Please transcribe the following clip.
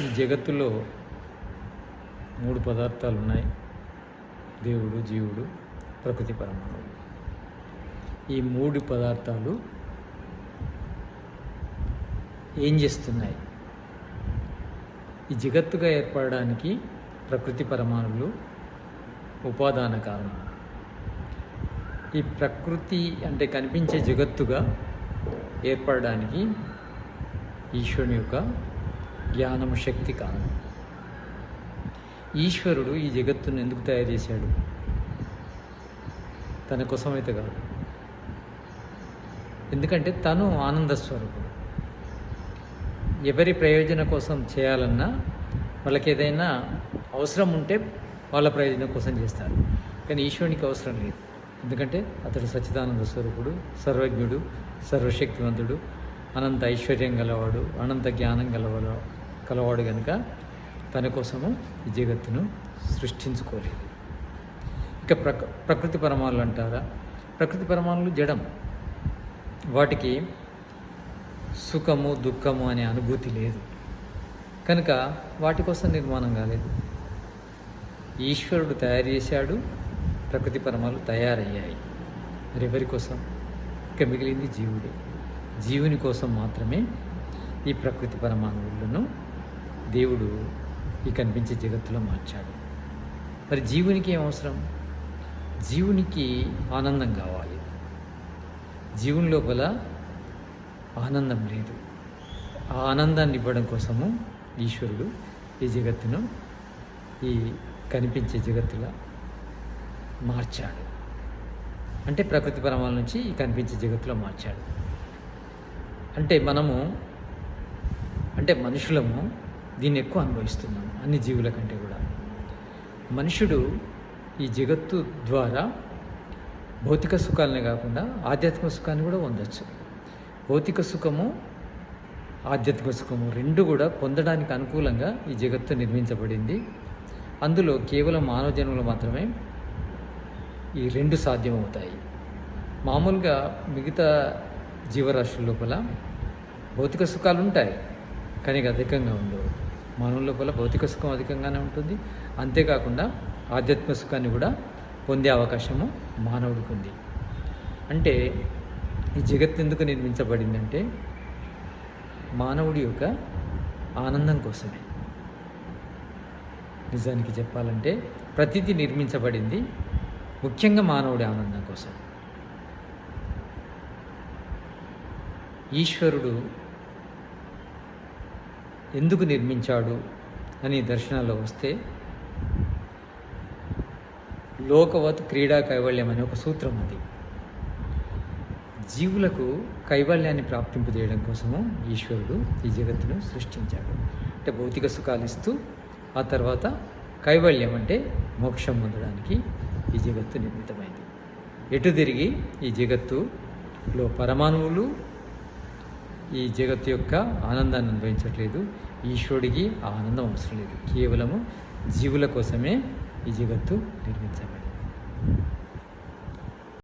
ఈ జగత్తులో మూడు పదార్థాలు ఉన్నాయి దేవుడు జీవుడు ప్రకృతి పరమాణువు. ఈ మూడు పదార్థాలు ఏం చేస్తున్నాయి? ఈ జగత్తుగా ఏర్పడడానికి ప్రకృతి పరమాణువులు ఉపాదాన కారణం. ఈ ప్రకృతి అంటే కనిపించే జగత్తుగా ఏర్పడడానికి ఈశ్వరుని యొక్క జ్ఞానము శక్తి కారణం ఈశ్వరుడు ఈ జగత్తును ఎందుకు తయారు చేశాడు? తన కోసమైతే కాదు. ఎందుకంటే తను ఆనంద స్వరూపుడు. ఎవరి ప్రయోజనం కోసం చేయాలన్నా వాళ్ళకి ఏదైనా అవసరం ఉంటే వాళ్ళ ప్రయోజనం కోసం చేస్తారు. కానీ ఈశ్వరునికి అవసరం లేదు. ఎందుకంటే అతడు సచ్చిదానంద స్వరూపుడు సర్వజ్ఞుడు సర్వశక్తివంతుడు అనంత ఐశ్వర్యం గలవాడు అనంత జ్ఞానం గలవాడు. కలవాడు కనుక తన కోసము ఈ జగత్తును సృష్టించుకోలేదు. ఇక ప్రక ప్రకృతి పరమాణులు అంటారా? ప్రకృతి పరమాణులు జడం. వాటికి సుఖము దుఃఖము అనే అనుభూతి లేదు. కనుక వాటి కోసం నిర్మాణం కాలేదు. ఈశ్వరుడు తయారు చేశాడు ప్రకృతి పరమాలు తయారయ్యాయి. మరి ఎవరి కోసం? ఇక మిగిలింది జీవుడే. జీవుని కోసం మాత్రమే ఈ ప్రకృతి పరమాణువులను దేవుడు ఈ కనిపించే జగత్తులో మార్చాడు. మరి జీవునికి ఏం అవసరం? జీవునికి ఆనందం కావాలి. జీవుని లోపల ఆనందం లేదు. ఆ ఆనందాన్ని ఇవ్వడం కోసము ఈశ్వరుడు ఈ జగత్తును ఈ కనిపించే జగత్తులా మార్చాడు. అంటే ప్రకృతి పరమాల నుంచి ఈ కనిపించే జగత్తులో మార్చాడు. అంటే మనము అంటే మనుషులము దీన్ని ఎక్కువ అనుభవిస్తున్నాము అన్ని జీవుల కంటే కూడా. మనుషుడు ఈ జగత్తు ద్వారా భౌతిక సుఖాలనే కాకుండా ఆధ్యాత్మిక సుఖాన్ని కూడా పొందొచ్చు. భౌతిక సుఖము ఆధ్యాత్మిక సుఖము రెండు కూడా పొందడానికి అనుకూలంగా ఈ జగత్తు నిర్మించబడింది. అందులో కేవలం మానవ జన్మలు మాత్రమే ఈ రెండు సాధ్యమవుతాయి. మామూలుగా మిగతా జీవరాశుల లోపల భౌతిక సుఖాలు ఉంటాయి కానీ అధికంగా ఉండవు. మానవుల లోపల భౌతిక సుఖం అధికంగానే ఉంటుంది. అంతేకాకుండా ఆధ్యాత్మిక సుఖాన్ని కూడా పొందే అవకాశము మానవుడికి ఉంది. అంటే ఈ జగత్ ఎందుకు నిర్మించబడిందంటే మానవుడి యొక్క ఆనందం కోసమే. నిజానికి చెప్పాలంటే ప్రతిదీ నిర్మించబడింది ముఖ్యంగా మానవుడి ఆనందం కోసం. ఈశ్వరుడు ఎందుకు నిర్మించాడు అని దర్శనాల్లో వస్తే లోకవత్ క్రీడా కైవల్యం అనే ఒక సూత్రం అది జీవులకు కైవల్యాన్ని ప్రాప్తింపజేయడం కోసము ఈశ్వరుడు ఈ జగత్తును సృష్టించాడు. అంటే భౌతిక సుఖాలు ఇస్తూ ఆ తర్వాత కైవల్యం అంటే మోక్షం పొందడానికి ఈ జగత్తు నిర్మితమైంది. ఎటు తిరిగి ఈ జగత్తులో పరమాణువులు ఈ జగత్తు యొక్క ఆనందాన్ని అనుభవించట్లేదు. ఈశ్వరుడికి ఆ ఆనందం అవసరం లేదు. కేవలము జీవుల కోసమే ఈ జగత్తు నిర్మించబడింది.